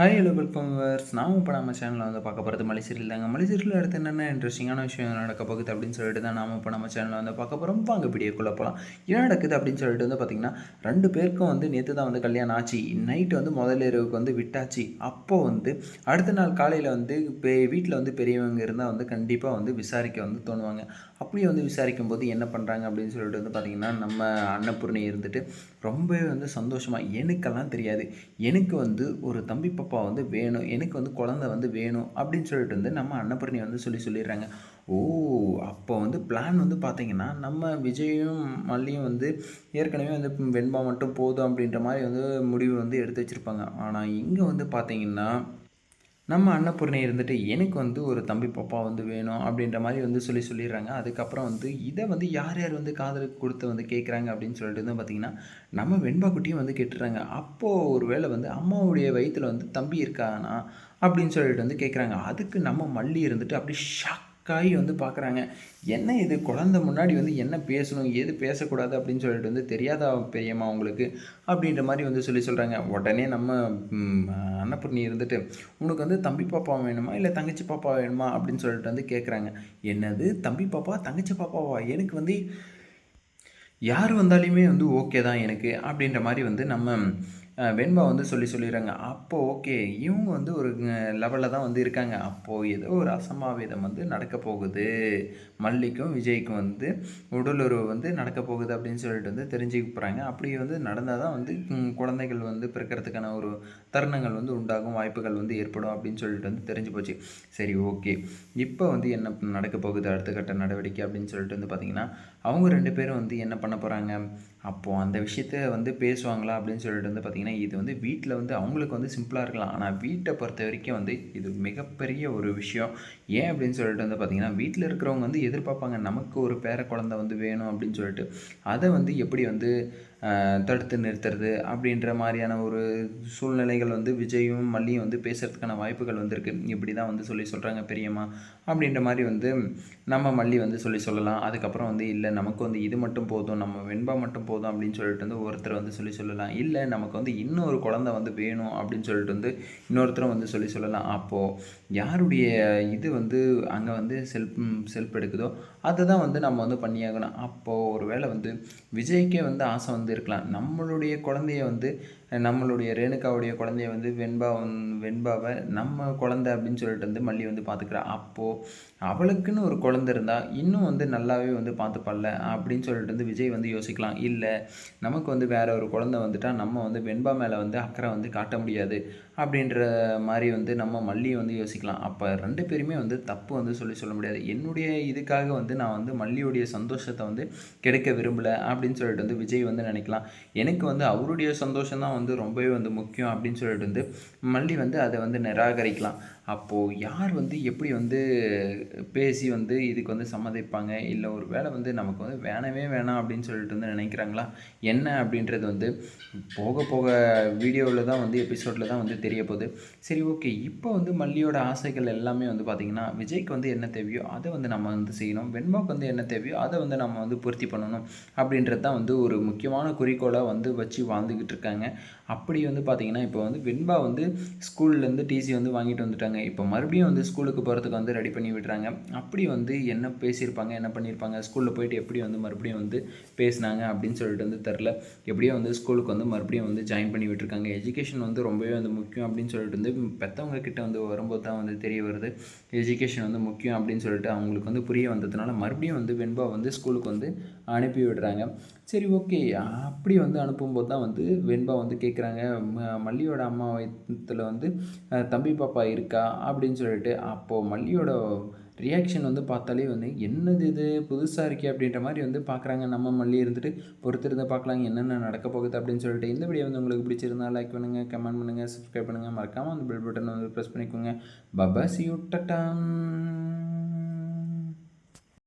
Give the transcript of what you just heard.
Hi hello welcome verse நாம் இப்போ நம்ம சேனலில் வந்து பார்க்க போகிறது மலை சீரியல் தாங்க மலை சீரியல் அடுத்து என்னென்ன இன்ட்ரெஸ்டிங்கான விஷயம் நடக்க போகுது அப்படின்னு சொல்லிட்டு தான் நாம் இப்போ நம்ம சேனலில் வந்து பார்க்க போகிறோம் வாங்க வீடியோக்குள்ளே போகலாம் என்ன நடக்குது அப்படின்னு சொல்லிட்டு வந்து பார்த்திங்கன்னா ரெண்டு பேருக்கும் வந்து நேற்று தான் வந்து கல்யாணம் ஆச்சு. நைட்டு வந்து முதல் இரவுக்கு வந்து விட்டாச்சு. அப்போது வந்து அடுத்த நாள் காலையில் வந்து பெ வீட்டில் வந்து பெரியவங்க இருந்தால் வந்து கண்டிப்பாக வந்து விசாரிக்க வந்து தோணுவாங்க. அப்படியே வந்து விசாரிக்கும் போது என்ன பண்ணுறாங்க அப்படின்னு சொல்லிட்டு வந்து பார்த்திங்கன்னா நம்ம அன்னபூர்ணி இருந்துட்டு ரொம்பவே வந்து சந்தோஷமாக எனக்கெல்லாம் தெரியாது. எனக்கு வந்து ஒரு தம்பி அப்பா வந்து வேணும் எனக்கு வந்து குழந்த வந்து வேணும் அப்படின்னு சொல்லிட்டு வந்து நம்ம அன்னபூர்ணி வந்து சொல்லி சொல்லிடுறாங்க. ஓ அப்போ வந்து பிளான் வந்து பார்த்திங்கன்னா நம்ம விஜயும் மல்லியும் வந்து ஏற்கனவே வந்து வெண்பா மட்டும் போதும் அப்படின்ற மாதிரி வந்து முடிவு வந்து எடுத்து வச்சுருப்பாங்க. ஆனால் இங்கே வந்து பார்த்திங்கன்னா நம்ம அன்னபூர்ணி இருந்துட்டு எனக்கு வந்து ஒரு தம்பி பாப்பா வந்து வேணும் அப்படின்ற மாதிரி வந்து சொல்லி சொல்லிடுறாங்க. அதுக்கப்புறம் வந்து இதை வந்து யார் யார் வந்து காதலுக்கு கொடுத்து வந்து கேட்குறாங்க அப்படின்னு சொல்லிட்டு வந்து பார்த்திங்கன்னா நம்ம வெண்பா குட்டியும் வந்து கேட்டுறாங்க அப்போது ஒரு வேளை வந்து அம்மாவுடைய வயிற்றில் வந்து தம்பி இருக்கானா அப்படின்னு சொல்லிட்டு வந்து கேட்குறாங்க. அதுக்கு நம்ம மல்லி இருந்துட்டு அப்படி ஷாக் காய் வந்து பார்க்குறாங்க. என்ன இது? குழந்த முன்னாடி வந்து என்ன பேசணும்? எது பேசக்கூடாது? அப்படின்னு சொல்லிட்டு வந்து தெரியாதா பெரியம்மா அவங்களுக்கு அப்படின்ற மாதிரி வந்து சொல்லி சொல்கிறாங்க உடனே நம்ம அன்னப்பூர்ணி இருந்துட்டு உனக்கு வந்து தம்பி பாப்பா வேணுமா? இல்லை தங்கச்சி பாப்பா வேணுமா? அப்படின்னு சொல்லிட்டு வந்து கேட்குறாங்க என்னது? தம்பி பாப்பா தங்கச்சி பாப்பாவா? எனக்கு வந்து யார் வந்தாலுமே வந்து ஓகே தான் எனக்கு. அப்படின்ற மாதிரி வந்து நம்ம வெண்பா வந்து சொல்லி சொல்லிடுறாங்க. அப்போது ஓகே இவங்க வந்து ஒரு லெவலில் தான் வந்து இருக்காங்க. அப்போது ஏதோ ஒரு அசம்பாவிதம் வந்து நடக்க போகுது. மல்லிக்கும் விஜய்க்கும் வந்து உடலுறவு வந்து நடக்க போகுது அப்படின்னு சொல்லிட்டு வந்து தெரிஞ்சுக்க போகிறாங்க அப்படி வந்து நடந்தால் தான் வந்து குழந்தைகள் வந்து பிறக்கிறதுக்கான ஒரு தருணங்கள் வந்து உண்டாகும் வாய்ப்புகள் வந்து ஏற்படும் அப்படின்னு சொல்லிட்டு வந்து தெரிஞ்சு போச்சு. சரி ஓகே இப்போ வந்து என்ன நடக்க போகுது? அடுத்த கட்ட நடவடிக்கை அப்படின்னு சொல்லிட்டு வந்து பார்த்திங்கன்னா அவங்க ரெண்டு பேரும் வந்து என்ன பண்ண போகிறாங்க அப்போது அந்த விஷயத்த வந்து பேசுவாங்களா அப்படின்னு சொல்லிட்டு வந்து பார்த்திங்கன்னா இது வந்து வீட்டில் வந்து அவங்களுக்கு வந்து சிம்பிளாக இருக்கலாம். ஆனால் வீட்டை பொறுத்த வரைக்கும் வந்து இது மிகப்பெரிய ஒரு விஷயம். ஏன் அப்படின்னு சொல்லிட்டு வந்து பார்த்திங்கன்னா வீட்டில் இருக்கிறவங்க வந்து எதிர்பார்ப்பாங்க நமக்கு ஒரு பேர குழந்தை வந்து வேணும் அப்படின்னு சொல்லிட்டு. அதை வந்து எப்படி வந்து தடுத்து நிறுத்துறது அப்படின்ற மாதிரியான ஒரு சூழ்நிலைகள் வந்து விஜயும் மல்லியும் வந்து பேசுகிறதுக்கான வாய்ப்புகள் வந்திருக்கு. இப்படி தான் வந்து சொல்லி சொல்கிறாங்க பெரியம்மா. அப்படின்ற மாதிரி வந்து நம்ம மல்லி வந்து சொல்லி சொல்லலாம். அதுக்கப்புறம் வந்து இல்லை நமக்கு வந்து இது மட்டும் போதும் நம்ம வெண்பா மட்டும் போதும் அப்படின்னு சொல்லிட்டு வந்து ஒருத்தர் வந்து சொல்லி சொல்லலாம். இல்லை நமக்கு வந்து இன்னொரு குழந்தை வந்து வேணும் அப்படின்னு சொல்லிட்டு வந்து இன்னொருத்தரும் வந்து சொல்லி சொல்லலாம். அப்போது யாருடைய இது வந்து அங்கே வந்து செல்ஃப் செல்ஃப் எடுக்குதோ அதை தான் வந்து நம்ம வந்து பண்ணியாகணும். அப்போது ஒரு வேளை வந்து விஜய்க்கே வந்து ஆசை வந்து இருக்கலாம். நம்மளுடைய குழந்தைய வந்து நம்மளுடைய ரேணுகாவுடைய குழந்தைய வந்து வெண்பா வெண்பாவை நம்ம குழந்த அப்படின்னு சொல்லிட்டு வந்து மல்லி வந்து பார்த்துக்கிறா. அப்போது அவளுக்குன்னு ஒரு குழந்த இருந்தால் இன்னும் வந்து நல்லாவே வந்து பார்த்துப்பால அப்படின்னு சொல்லிட்டு வந்து விஜய் வந்து யோசிக்கலாம். இல்லை நமக்கு வந்து வேற ஒரு குழந்த வந்துட்டால் நம்ம வந்து வெண்பா மேலே வந்து அக்கறை வந்து காட்ட முடியாது அப்படின்ற மாதிரி வந்து நம்ம மல்லியை வந்து யோசிக்கலாம். அப்போ ரெண்டு பேருமே வந்து தப்பு வந்து சொல்லி சொல்ல முடியாது. என்னுடைய இதுக்காக வந்து நான் வந்து மல்லியுடைய சந்தோஷத்தை வந்து கிடைக்க விரும்பலை அப்படின்னு சொல்லிட்டு வந்து விஜய் வந்து நினைக்கலாம். எனக்கு வந்து அவருடைய சந்தோஷம் தான் வந்து ரொம்பவே வந்து முக்கியம் அப்படின்னு சொல்லிட்டு வந்து மல்லி வந்து அதை வந்து நிராகரிக்கலாம். அப்போது யார் வந்து எப்படி வந்து பேசி வந்து இதுக்கு வந்து சம்மதிப்பாங்க? இல்லை ஒரு வேளை வந்து நமக்கு வந்து வேணவே வேணாம் அப்படின்னு சொல்லிட்டு வந்து நினைக்கிறாங்களா? என்ன அப்படின்றது வந்து போக போக வீடியோவில் தான் வந்து எபிசோடில் தான் வந்து தெரிய போகுது. சரி ஓகே. இப்போ வந்து மல்லியோட ஆசைகள் எல்லாமே வந்து பார்த்திங்கன்னா விஜய்க்கு வந்து என்ன தேவையோ அதை வந்து நம்ம வந்து செய்யணும். வெண்பாக்கு வந்து என்ன தேவையோ அதை வந்து நம்ம வந்து பூர்த்தி பண்ணணும் அப்படின்றது தான் வந்து ஒரு முக்கியமான குறிக்கோளாக வந்து வச்சு வாழ்ந்துக்கிட்டு இருக்காங்க. அப்படி வந்து பார்த்திங்கன்னா இப்போ வந்து வெண்பா வந்து ஸ்கூல்லேருந்து டிசி வந்து வாங்கிட்டு வந்துட்டாங்க. இப்போ மறுபடியும் வந்து ஸ்கூலுக்கு போகிறதுக்கு வந்து ரெடி பண்ணி விடுறாங்க அப்படி வந்து என்ன பேசியிருப்பாங்க என்ன பண்ணியிருப்பாங்க ஸ்கூலில் போயிட்டு எப்படி வந்து மறுபடியும் வந்து பேசினாங்க அப்படின்னு சொல்லிட்டு வந்து தெரில எப்படியோ வந்து ஸ்கூலுக்கு வந்து மறுபடியும் வந்து ஜாயின் பண்ணி விட்டுருக்காங்க. எஜுகேஷன் வந்து ரொம்பவே வந்து முக்கியம் அப்படின்னு சொல்லிட்டு வந்து பெற்றவங்க கிட்ட வந்து வரும்போது தான் வந்து தெரிய வருது. எஜுகேஷன் வந்து முக்கியம் அப்படின்னு சொல்லிட்டு அவங்களுக்கு வந்து புரிய வந்ததுனால மறுபடியும் வந்து வெண்பா வந்து ஸ்கூலுக்கு வந்து அனுப்பி விடுறாங்க சரி ஓகே. அப்படி வந்து அனுப்பும்போது தான் வந்து வெண்பா வந்து கேட்குறாங்க. மல்லியோட அம்மா வயத்தில் வந்து தம்பி பாப்பா இருக்கா? அப்படின்னு சொல்லிட்டு அப்போது மல்லியோட ரியாக்ஷன் வந்து பார்த்தாலே வந்து என்னது இது? புதுசாக இருக்கே அப்படின்ற மாதிரி வந்து பார்க்குறாங்க. நம்ம மல்லி இருந்துட்டு பொறுத்திருந்த பார்க்கலாங்க என்னென்ன நடக்க போகுது அப்படின்னு சொல்லிட்டு இந்த வீடியோ வந்து உங்களுக்கு பிடிச்சிருந்தா லைக் பண்ணுங்கள் கமெண்ட் பண்ணுங்கள் சப்ஸ்கிரைப் பண்ணுங்கள் மறக்காமல் அந்த பெல் பட்டன் வந்து ப்ரெஸ் பண்ணிக்கோங்க. Baba C Tom